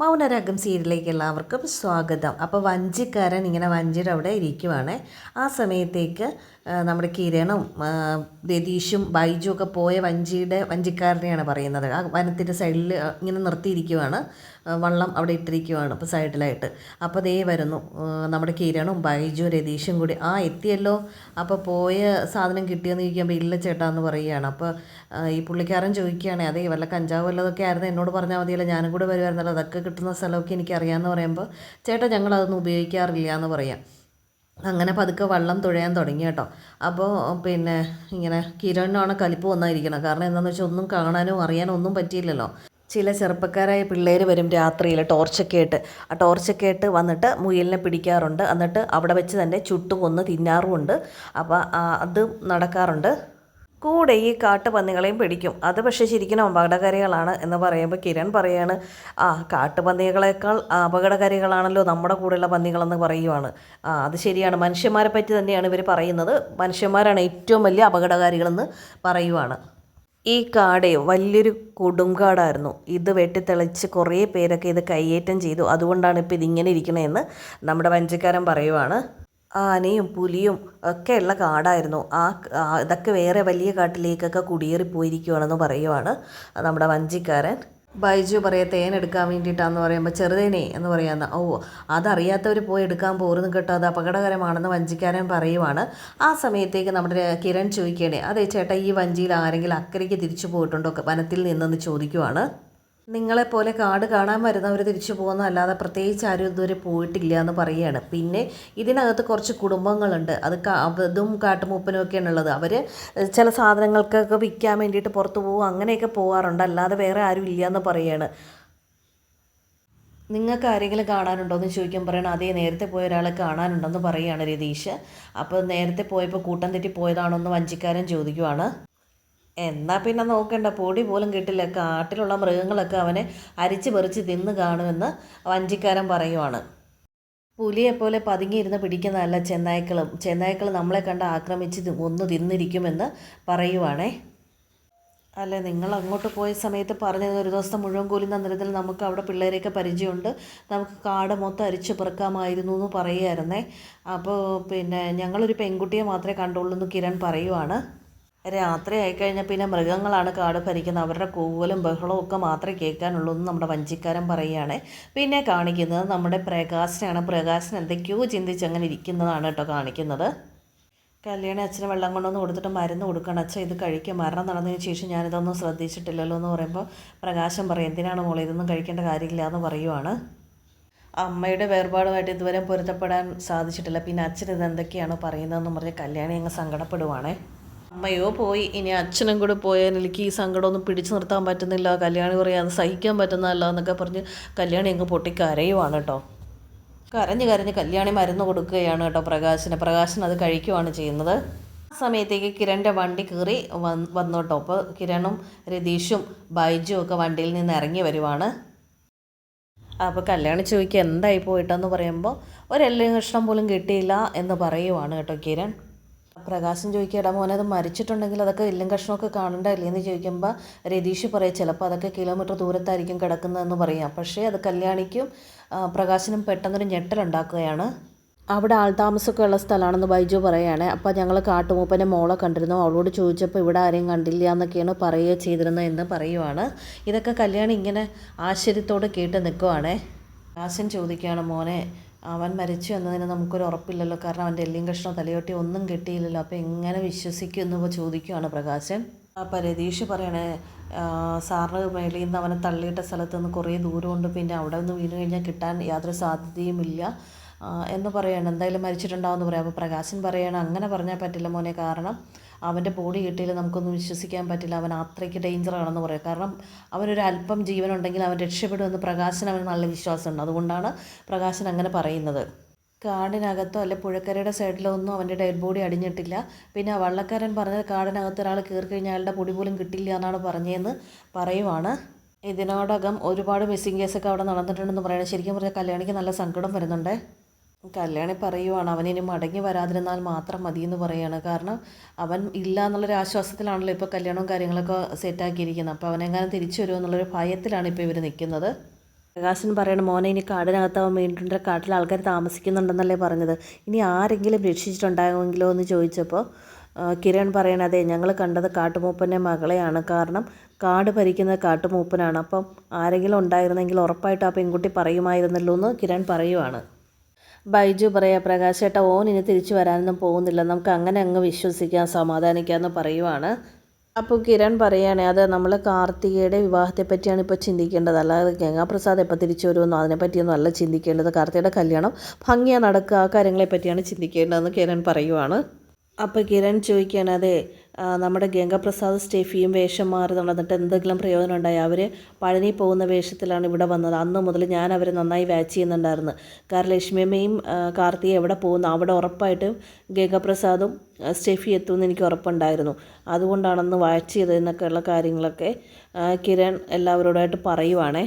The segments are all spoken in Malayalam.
മൗനരാഗം സീരിയലിലേക്ക് എല്ലാവർക്കും സ്വാഗതം. അപ്പോൾ വഞ്ചിക്കാരൻ ഇങ്ങനെ വഞ്ചിയുടെ അവിടെ ഇരിക്കുവാണ്. ആ സമയത്തേക്ക് നമ്മുടെ കിരണും രതീഷും ബൈജും ഒക്കെ പോയ വഞ്ചിയുടെ വഞ്ചിക്കാരനെയാണ് പറയുന്നത്. ആ വനത്തിന്റെ സൈഡിൽ ഇങ്ങനെ നിർത്തിയിരിക്കുവാണ്. വള്ളം അവിടെ ഇട്ടിരിക്കുവാണ് ഇപ്പോൾ സൈഡിലായിട്ട്. അപ്പോൾ ദേ വരുന്നു. നമ്മുടെ കിരണും ബൈജു രതീഷും കൂടി. ആ എത്തിയല്ലോ. അപ്പോൾ പോയ സാധനം കിട്ടിയെന്ന് ചോദിക്കുമ്പോൾ ഇല്ല ചേട്ടാ എന്ന് പറയുകയാണ്. അപ്പോൾ ഈ പുള്ളിക്കാരൻ ചോദിക്കുകയാണ് അതേ വല്ല കഞ്ചാവ് വല്ലതൊക്കെ ആയിരുന്നു? എന്നോട് പറഞ്ഞാൽ മതിയല്ലോ ഞാനും കൂടെ വരുമായിരുന്നല്ലോ അതൊക്കെ കിട്ടുന്ന സ്ഥലമൊക്കെ എനിക്കറിയാമെന്ന് പറയുമ്പോൾ ചേട്ടാ ഞങ്ങളതൊന്നും ഉപയോഗിക്കാറില്ല എന്ന് പറയാം. അങ്ങനെ പതുക്കെ വള്ളം തുഴയാൻ തുടങ്ങി കേട്ടോ. അപ്പോൾ പിന്നെ ഇങ്ങനെ കിരണിനാണ് കലിപ്പ് വന്നായിരിക്കണം. കാരണം എന്താണെന്ന് വെച്ചാൽ ഒന്നും കാണാനോ അറിയാനോ ഒന്നും പറ്റിയില്ലല്ലോ. ചില ചെറുപ്പക്കാരായ പിള്ളേർ വരും രാത്രിയിൽ ടോർച്ചൊക്കെ ആയിട്ട് ആ ടോർച്ചൊക്കെ ആയിട്ട് വന്നിട്ട് മുയലിനെ പിടിക്കാറുണ്ട്. എന്നിട്ട് അവിടെ വെച്ച് തന്നെ ചുട്ടു കൊന്ന് തിന്നാറുമുണ്ട്. അപ്പോൾ അതും അത് നടക്കാറുണ്ട്. കൂടെ ഈ കാട്ടുപന്നികളെയും പിടിക്കും. അത് പക്ഷേ ശരിക്കും അപകടകാരികളാണ് എന്ന് പറയുമ്പോൾ കിരൺ പറയാണ് ആ കാട്ടുപന്നികളെക്കാൾ അപകടകാരികളാണല്ലോ നമ്മുടെ കൂടെയുള്ള പന്നികളെന്ന് പറയുവാണ്. ആ അത് ശരിയാണ്. മനുഷ്യന്മാരെ പറ്റി തന്നെയാണ് ഇവർ പറയുന്നത്. മനുഷ്യന്മാരാണ് ഏറ്റവും വലിയ അപകടകാരികളെന്ന് പറയുവാണ്. ഈ കാടേ വലിയൊരു കൊടുങ്കാടായിരുന്നു ഇത് വെട്ടിത്തെളിച്ച് കുറേ പേരൊക്കെ ഇത് കയ്യേറ്റം ചെയ്തു. അതുകൊണ്ടാണ് ഇപ്പോൾ ഇതിങ്ങനെ ഇരിക്കണതെന്ന് നമ്മുടെ വഞ്ചിക്കാരൻ പറയുവാണ്. ആനയും പുലിയും ഒക്കെ ഉള്ള കാടായിരുന്നു. ആ ഇതൊക്കെ വേറെ വലിയ കാട്ടിലേക്കൊക്കെ കുടിയേറി പോയിരിക്കുവാണെന്ന് പറയുവാണ് നമ്മുടെ വഞ്ചിക്കാരൻ. ബൈജു പറയാ തേൻ എടുക്കാൻ വേണ്ടിയിട്ടാന്ന് പറയുമ്പോൾ ചെറുതേനെ എന്ന് പറയുന്ന. ഓ അതറിയാത്തവർ പോയി എടുക്കാൻ പോരുന്നു കേട്ടോ. അത് അപകടകരമാണെന്ന് വഞ്ചിക്കാരൻ പറയുവാണ്. ആ സമയത്തേക്ക് നമ്മുടെ കിരൺ ചോദിക്കണേ അതെ ചേട്ടാ ഈ വഞ്ചിയിൽ ആരെങ്കിലും അക്കരയ്ക്ക് തിരിച്ചു പോയിട്ടുണ്ടോ? വനത്തിൽ നിന്നെന്ന് ചോദിക്കുവാണ്. നിങ്ങളെപ്പോലെ കാട് കാണാൻ വരുന്നവർ തിരിച്ചു പോകുന്ന അല്ലാതെ പ്രത്യേകിച്ച് ആരും ഇതുവരെ പോയിട്ടില്ല എന്ന് പറയുകയാണ്. പിന്നെ ഇതിനകത്ത് കുറച്ച് കുടുംബങ്ങളുണ്ട്. അത് അതും കാട്ടുമൂപ്പനും ഉള്ളത് അവർ ചില സാധനങ്ങൾക്കൊക്കെ വിൽക്കാൻ വേണ്ടിയിട്ട് പുറത്തു പോകും അങ്ങനെയൊക്കെ പോകാറുണ്ട് അല്ലാതെ വേറെ ആരും ഇല്ല എന്ന് പറയുകയാണ്. നിങ്ങൾക്ക് ആരെങ്കിലും കാണാനുണ്ടോ എന്ന് ചോദിക്കാൻ പറയണം. അതേ നേരത്തെ പോയ ഒരാളെ കാണാനുണ്ടെന്ന് പറയുകയാണ് രതീഷ്. അപ്പോൾ നേരത്തെ പോയപ്പോൾ കൂട്ടം തെറ്റി പോയതാണോ എന്ന് വഞ്ചിക്കാരൻ ചോദിക്കുവാണ്. എന്നാ പിന്നെ നോക്കണ്ട പൊടി പോലും കിട്ടില്ല. കാട്ടിലുള്ള മൃഗങ്ങളൊക്കെ അവനെ അരിച്ച് പറിച്ച് തിന്ന് കാണുമെന്ന് വഞ്ചിക്കാരൻ പറയുവാണ്. പുലിയെപ്പോലെ പതുങ്ങിയിരുന്ന് പിടിക്കുന്നതല്ല ചെന്നായ്ക്കളും ചെന്നായ്ക്കൾ നമ്മളെ കണ്ട് ആക്രമിച്ച് ഒന്ന് തിന്നിരിക്കുമെന്ന് പറയുവാണേ. അല്ല നിങ്ങൾ അങ്ങോട്ട് പോയ സമയത്ത് പറഞ്ഞത് ഒരു ദിവസം മുഴുവൻ കൂലി തന്നിരത്തിൽ നമുക്ക് അവിടെ പിള്ളേരെയൊക്കെ പരിചയമുണ്ട്. നമുക്ക് കാട് മൊത്തം അരിച്ചു പെറുക്കാമായിരുന്നു എന്ന് പറയുമായിരുന്നേ അപ്പോൾ പിന്നെ ഞങ്ങളൊരു പെൺകുട്ടിയെ മാത്രമേ കണ്ടുള്ളൂ എന്ന് കിരൺ പറയുവാണ്. രാത്രി ആയിക്കഴിഞ്ഞാൽ പിന്നെ മൃഗങ്ങളാണ് കാട് ഭരിക്കുന്നത്. അവരുടെ കൂവലും ബഹളവും ഒക്കെ മാത്രമേ കേൾക്കാനുള്ളൂ എന്ന് നമ്മുടെ വഞ്ചിക്കാരൻ പറയുകയാണ്. പിന്നെ കാണിക്കുന്നത് നമ്മുടെ പ്രകാശനാണ്. പ്രകാശൻ എന്തൊക്കെയോ ചിന്തിച്ച് അങ്ങനെ ഇരിക്കുന്നതാണ് കേട്ടോ കാണിക്കുന്നത്. കല്യാണി അച്ഛന് വെള്ളം കൊണ്ടൊന്ന് കൊടുത്തിട്ട് മരുന്ന് കൊടുക്കണം. അച്ഛൻ ഇത് കഴിക്കുക മരണം നടന്നതിന് ശേഷം ഞാനിതൊന്നും ശ്രദ്ധിച്ചിട്ടില്ലല്ലോ എന്ന് പറയുമ്പോൾ പ്രകാശം പറയും എന്തിനാണ് മോളെ? ഇതൊന്നും കഴിക്കേണ്ട കാര്യമില്ല എന്ന് പറയുവാണ്. അമ്മയുടെ വേർപാടുമായിട്ട് ഇതുവരെ പൊരുത്തപ്പെടാൻ സാധിച്ചിട്ടില്ല. പിന്നെ അച്ഛൻ ഇത് എന്തൊക്കെയാണോ പറയുന്നതെന്ന് പറഞ്ഞ് കല്യാണി അങ്ങ് സങ്കടപ്പെടുവാണേ. അമ്മയോ പോയി ഇനി അച്ഛനും കൂടെ പോയാൽ എനിക്ക് ഈ സങ്കടമൊന്നും പിടിച്ചു നിർത്താൻ പറ്റുന്നില്ല കല്യാണി പറയാം അത് സഹിക്കാൻ പറ്റുന്നതല്ല എന്നൊക്കെ പറഞ്ഞ് കല്യാണി അങ്ങ് പൊട്ടി കരയുവാണ് കേട്ടോ. കരഞ്ഞ് കരഞ്ഞ് കല്യാണി മരുന്ന് കൊടുക്കുകയാണ് കേട്ടോ പ്രകാശിന്. പ്രകാശൻ അത് കഴിക്കുവാണ് ചെയ്യുന്നത്. ആ സമയത്തേക്ക് കിരണിന്റെ വണ്ടി കയറി വന്ന് വന്നു കേട്ടോ അപ്പോൾ കിരണും രതീഷും ബൈജും ഒക്കെ വണ്ടിയിൽ നിന്ന് ഇറങ്ങി വരുവാണ്. അപ്പോൾ കല്യാണി ചോദിക്കുക എന്തായി പോയിട്ടെന്ന് പറയുമ്പോൾ ഒരെല്ലാം കഷ്ണം പോലും കിട്ടിയില്ല എന്ന് പറയുവാണ് കേട്ടോ കിരൺ. പ്രകാശം ചോദിക്കുക എടാ മോനെ അത് മരിച്ചിട്ടുണ്ടെങ്കിൽ അതൊക്കെ എല്ലും കഷ്ണമൊക്കെ കാണണ്ടല്ലേ എന്ന് ചോദിക്കുമ്പോൾ രതീഷ് പറയും ചിലപ്പോൾ അതൊക്കെ കിലോമീറ്റർ ദൂരത്തായിരിക്കും കിടക്കുന്നതെന്ന് പറയാം. പക്ഷേ അത് കല്യാണിക്കും പ്രകാശനും പെട്ടെന്നൊരു ഞെട്ടലുണ്ടാക്കുകയാണ്. അവിടെ ആൾ ആൾതാമസമൊക്കെ ഉള്ള സ്ഥലമാണെന്ന് ബൈജു പറയുകയാണ് അപ്പോൾ ഞങ്ങൾ കാട്ടുമൂപ്പന്റെ മോളെ കണ്ടിരുന്നു. അവളോട് ചോദിച്ചപ്പോൾ ഇവിടെ ആരെയും കണ്ടില്ല എന്നൊക്കെയാണ് പറയുക ചെയ്തിരുന്നത് എന്ന് പറയുവാണ്. ഇതൊക്കെ കല്യാണി ഇങ്ങനെ ആശ്ചര്യത്തോടെ കേട്ട് നിൽക്കുവാണേ പ്രകാശൻ ചോദിക്കുകയാണ് മോനെ അവൻ മരിച്ചു എന്നതിന് നമുക്കൊരു ഉറപ്പില്ലല്ലോ. കാരണം അവന്റെ എല്ലിയും കഷ്ണം തലയോട്ടി ഒന്നും കിട്ടിയില്ലല്ലോ. അപ്പോൾ എങ്ങനെ വിശ്വസിക്കും എന്ന് ചോദിക്കുകയാണ് പ്രകാശൻ. ആ രതീഷ് പറയണേ സാറിന് മേളിൽ നിന്ന് അവനെ തള്ളിയിട്ട സ്ഥലത്ത് നിന്ന് കുറേ ദൂരമുണ്ട് പിന്നെ അവിടെ നിന്ന് വീണ് കഴിഞ്ഞാൽ കിട്ടാൻ യാതൊരു സാധ്യതയുമില്ല എന്ന് പറയാണ് എന്തായാലും മരിച്ചിട്ടുണ്ടാവുമെന്ന് പറയാം. അപ്പോൾ പ്രകാശൻ പറയാണ് അങ്ങനെ പറഞ്ഞാൽ പറ്റില്ല മോനെ. കാരണം അവന്റെ ബോഡി കിട്ടിയാൽ നമുക്കൊന്നും വിശ്വസിക്കാൻ പറ്റില്ല. അവൻ അത്രയ്ക്ക് ഡേഞ്ചറാണെന്ന് പറയാം. കാരണം അവനൊരു അല്പം ജീവനുണ്ടെങ്കിൽ അവൻ രക്ഷപ്പെടുമെന്ന് പ്രകാശൻ അവന് നല്ല വിശ്വാസമുണ്ട്. അതുകൊണ്ടാണ് പ്രകാശൻ അങ്ങനെ പറയുന്നത്. കാടിനകത്തോ അല്ലെ പുഴക്കരയുടെ സൈഡിലോ ഒന്നും അവന്റെ ഡെഡ് ബോഡി അടിഞ്ഞിട്ടില്ല. പിന്നെ വള്ളക്കാരൻ പറഞ്ഞത് കാടിനകത്ത് ഒരാൾ കയറി കഴിഞ്ഞാൽ അയാളുടെ പൊടി പോലും കിട്ടില്ല എന്നാണ് പറഞ്ഞതെന്ന് പറയുവാണ്. ഇതിനോടകം ഒരുപാട് മിസ്സിംഗ് കേസൊക്കെ അവിടെ നടന്നിട്ടുണ്ടെന്ന് പറയുന്നത് ശരിക്കും പറഞ്ഞാൽ കല്യാണിക്ക് നല്ല സങ്കടം വരുന്നുണ്ടേ. കല്യാണി പറയുവാണ് അവൻ ഇനി മടങ്ങി വരാതിരുന്നാൽ മാത്രം മതി എന്ന് പറയുകയാണ് കാരണം അവൻ ഇല്ല എന്നുള്ളൊരു ആശ്വാസത്തിലാണല്ലോ ഇപ്പോൾ കല്യാണവും കാര്യങ്ങളൊക്കെ സെറ്റാക്കിയിരിക്കുന്നത്. അപ്പോൾ അവനെങ്ങാനും തിരിച്ചു വരുമോ എന്നുള്ളൊരു ഭയത്തിലാണ് ഇപ്പോൾ ഇവർ നിൽക്കുന്നത്. പ്രകാശൻ പറയണം മോനെ ഇനി കാടിനകത്താവാൻ വേണ്ടിയിട്ട് കാട്ടിൽ ആൾക്കാർ താമസിക്കുന്നുണ്ടെന്നല്ലേ പറഞ്ഞത്. ഇനി ആരെങ്കിലും രക്ഷിച്ചിട്ടുണ്ടാകുമെങ്കിലോ എന്ന് ചോദിച്ചപ്പോൾ കിരൺ പറയണ അതെ ഞങ്ങൾ കണ്ടത് കാട്ടുമൂപ്പന്റെ മകളെയാണ്. കാരണം കാട് ഭരിക്കുന്നത് കാട്ടുമൂപ്പനാണ്. അപ്പം ആരെങ്കിലും ഉണ്ടായിരുന്നെങ്കിൽ ഉറപ്പായിട്ട് ആ പെൺകുട്ടി പറയുമായിരുന്നല്ലോ എന്ന് കിരൺ പറയുവാണ്. ബൈജു പറയാ പ്രകാശ് ചേട്ടാ ഓൻ ഇനി തിരിച്ചു വരാനൊന്നും പോകുന്നില്ല. നമുക്ക് അങ്ങനെ അങ്ങ് വിശ്വസിക്കാം സമാധാനിക്കാമെന്ന് പറയുവാണ്. അപ്പോൾ കിരൺ പറയുകയാണെ അത് നമ്മൾ കാർത്തികയുടെ വിവാഹത്തെ പറ്റിയാണ് ഇപ്പോൾ ചിന്തിക്കേണ്ടത്. അല്ലാതെ ഗംഗാപ്രസാദ് എപ്പോൾ തിരിച്ചു വരുമെന്നോ അതിനെപ്പറ്റിയൊന്നും അല്ല ചിന്തിക്കേണ്ടത്. കാർത്തികയുടെ കല്യാണം ഭംഗിയാ നടക്കുക ആ കാര്യങ്ങളെ പറ്റിയാണ് ചിന്തിക്കേണ്ടതെന്ന് കിരൺ പറയുവാണ്. അപ്പോൾ കിരൺ ചോദിക്കുകയാണ് അതെ നമ്മുടെ ഗംഗപ്രസാദ് സ്റ്റെഫിയും വേഷം മാറി നടന്നിട്ട് എന്തെങ്കിലും പ്രയോജനം ഉണ്ടായി. അവർ പഴനി പോകുന്ന വേഷത്തിലാണ് ഇവിടെ വന്നത്. അന്ന് മുതൽ ഞാൻ അവരെ നന്നായി വാച്ച് ചെയ്യുന്നുണ്ടായിരുന്നു. കാരണം ലക്ഷ്മിയമ്മയും കാർത്തിയും എവിടെ പോകുന്നു? അവിടെ ഉറപ്പായിട്ടും ഗംഗാപ്രസാദും സ്റ്റെഫി എത്തുമെന്ന് എനിക്ക് ഉറപ്പുണ്ടായിരുന്നു. അതുകൊണ്ടാണെന്ന് വാച്ച് ചെയ്തതെന്നൊക്കെയുള്ള കാര്യങ്ങളൊക്കെ കിരൺ എല്ലാവരോടായിട്ട് പറയുവാണേ.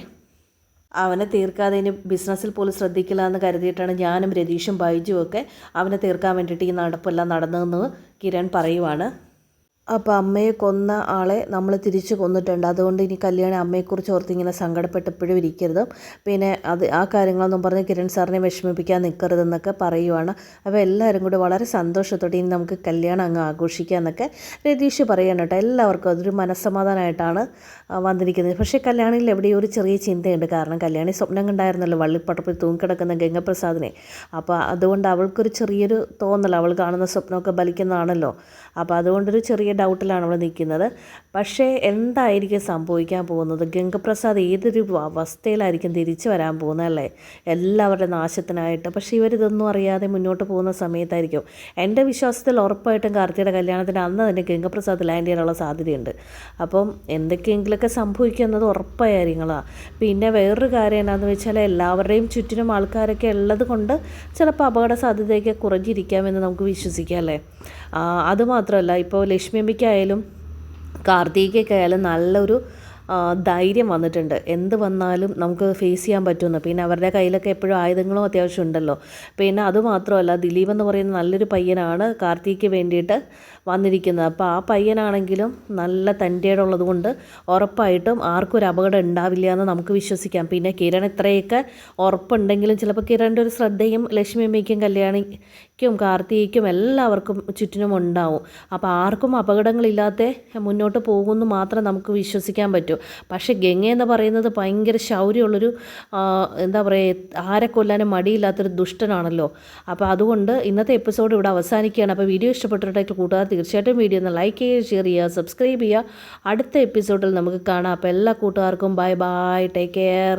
അവനെ തീർക്കാതെ ഇനി ബിസിനസ്സിൽ പോലും ശ്രദ്ധിക്കില്ല എന്ന് കരുതിയിട്ടാണ് ഞാനും രതീഷും ബൈജുവും ഒക്കെ അവനെ തീർക്കാൻ വേണ്ടിയിട്ട് ഈ നടപ്പെല്ലാം നടന്നതെന്ന് കിരൺ പറയുവാണ്. അപ്പോൾ അമ്മയെ കൊന്ന ആളെ നമ്മൾ തിരിച്ച് കൊന്നിട്ടുണ്ട്. അതുകൊണ്ട് ഇനി കല്യാണം അമ്മയെക്കുറിച്ച് ഓർത്ത് ഇങ്ങനെ സങ്കടപ്പെട്ടപ്പോഴും ഇരിക്കരുത്. പിന്നെ അത് ആ കാര്യങ്ങളൊന്നും പറഞ്ഞ് കിരൺ സാറിനെ വിഷമിപ്പിക്കാൻ നിൽക്കരുതെന്നൊക്കെ പറയുവാണ്. അപ്പോൾ എല്ലാവരും കൂടി വളരെ സന്തോഷത്തോടെ ഇനി നമുക്ക് കല്യാണം അങ്ങ് ആഘോഷിക്കാമെന്നൊക്കെ രതീഷ് പറയണം കേട്ടോ. എല്ലാവർക്കും അതൊരു മനസ്സമാധാനമായിട്ടാണ് വന്നിരിക്കുന്നത്. പക്ഷേ കല്യാണിയിൽ എവിടെയോ ഒരു ചെറിയ ചിന്തയുണ്ട്. കാരണം കല്യാണി സ്വപ്നം കണ്ടായിരുന്നല്ലോ വള്ളിപ്പടപ്പിൽ തൂങ്ങിക്കിടക്കുന്ന ഗംഗപ്രസാദിനെ. അപ്പോൾ അതുകൊണ്ട് അവൾക്കൊരു ചെറിയൊരു തോന്നൽ അവൾ കാണുന്ന സ്വപ്നമൊക്കെ ബലിക്കുന്നതാണല്ലോ അപ്പോൾ അതുകൊണ്ടൊരു ചെറിയ ഡൗട്ടിലാണ് അവൾ നിൽക്കുന്നത്. പക്ഷേ എന്തായിരിക്കും സംഭവിക്കാൻ പോകുന്നത്? ഗംഗപ്രസാദ് ഏതൊരു അവസ്ഥയിലായിരിക്കും തിരിച്ചു വരാൻ പോകുന്നത് അല്ലേ? എല്ലാവരുടെ നാശത്തിനായിട്ട്. പക്ഷേ ഇവരിതൊന്നും അറിയാതെ മുന്നോട്ട് പോകുന്ന സമയത്തായിരിക്കും. എന്റെ വിശ്വാസത്തിൽ ഉറപ്പായിട്ടും കാർത്തിയുടെ കല്യാണത്തിന് അന്ന് തന്നെ ഗംഗപ്രസാദ് ലാൻഡ് ചെയ്യാനുള്ള സാധ്യതയുണ്ട്. അപ്പം എന്തൊക്കെയെങ്കിലുമൊക്കെ സംഭവിക്കുന്നത് ഉറപ്പായ കാര്യങ്ങളാണ് പിന്നെ വേറൊരു കാര്യം എന്താണെന്ന് വെച്ചാൽ എല്ലാവരുടെയും ചുറ്റിനും ആൾക്കാരൊക്കെ ഉള്ളത് കൊണ്ട് ചിലപ്പോൾ അപകട സാധ്യതയൊക്കെ കുറഞ്ഞിരിക്കാമെന്ന് നമുക്ക് വിശ്വസിക്കാം അല്ലേ? അതുമാത്രമല്ല ഇപ്പോൾ ലക്ഷ്മി അമ്മയ്ക്കായാലും കാർത്തികയ്ക്കായാലും നല്ലൊരു ധൈര്യം വന്നിട്ടുണ്ട്. എന്ത് വന്നാലും നമുക്ക് ഫേസ് ചെയ്യാൻ പറ്റുമെന്ന്. പിന്നെ അവരുടെ കയ്യിലൊക്കെ എപ്പോഴും ആയുധങ്ങളും അത്യാവശ്യം ഉണ്ടല്ലോ. പിന്നെ അതുമാത്രമല്ല ദിലീപ് എന്ന് പറയുന്ന നല്ലൊരു പയ്യനാണ് കാർത്തിക്ക് വേണ്ടിയിട്ട് വന്നിരിക്കുന്നത്. അപ്പോൾ ആ പയ്യനാണെങ്കിലും നല്ല തന്റെയുള്ളത് കൊണ്ട് ഉറപ്പായിട്ടും ആർക്കും ഒരു അപകടം ഉണ്ടാവില്ല എന്ന് നമുക്ക് വിശ്വസിക്കാം. പിന്നെ കിരൺ ഇത്രയൊക്കെ ഉറപ്പുണ്ടെങ്കിലും ചിലപ്പോൾ കിരണിന്റെ ഒരു ശ്രദ്ധയും ലക്ഷ്മി അമ്മയ്ക്കും കല്യാണിക്കും കാർത്തികയ്ക്കും എല്ലാവർക്കും ചുറ്റിനും ഉണ്ടാവും. അപ്പോൾ ആർക്കും അപകടങ്ങളില്ലാതെ മുന്നോട്ട് പോകുമെന്ന് മാത്രം നമുക്ക് വിശ്വസിക്കാൻ പറ്റൂ. പക്ഷേ ഗംഗ എന്ന് പറയുന്നത് ഭയങ്കര ശൗര്യമുള്ളൊരു എന്താ പറയുക ആരെ കൊല്ലാനും മടിയില്ലാത്തൊരു ദുഷ്ടനാണല്ലോ. അപ്പോൾ അതുകൊണ്ട് ഇന്നത്തെ എപ്പിസോഡ് ഇവിടെ അവസാനിക്കുകയാണ്. അപ്പോൾ വീഡിയോ ഇഷ്ടപ്പെട്ടിട്ടുണ്ടെങ്കിൽ കൂട്ടുകാർ തീർച്ചയായിട്ടും വീഡിയോ ഒന്ന് ലൈക്ക് ചെയ്യുക ഷെയർ ചെയ്യുക സബ്സ്ക്രൈബ് ചെയ്യുക. അടുത്ത എപ്പിസോഡിൽ നമുക്ക് കാണാം. അപ്പോൾ എല്ലാ കൂട്ടുകാർക്കും ബൈ ബൈ ടേക്ക് കെയർ.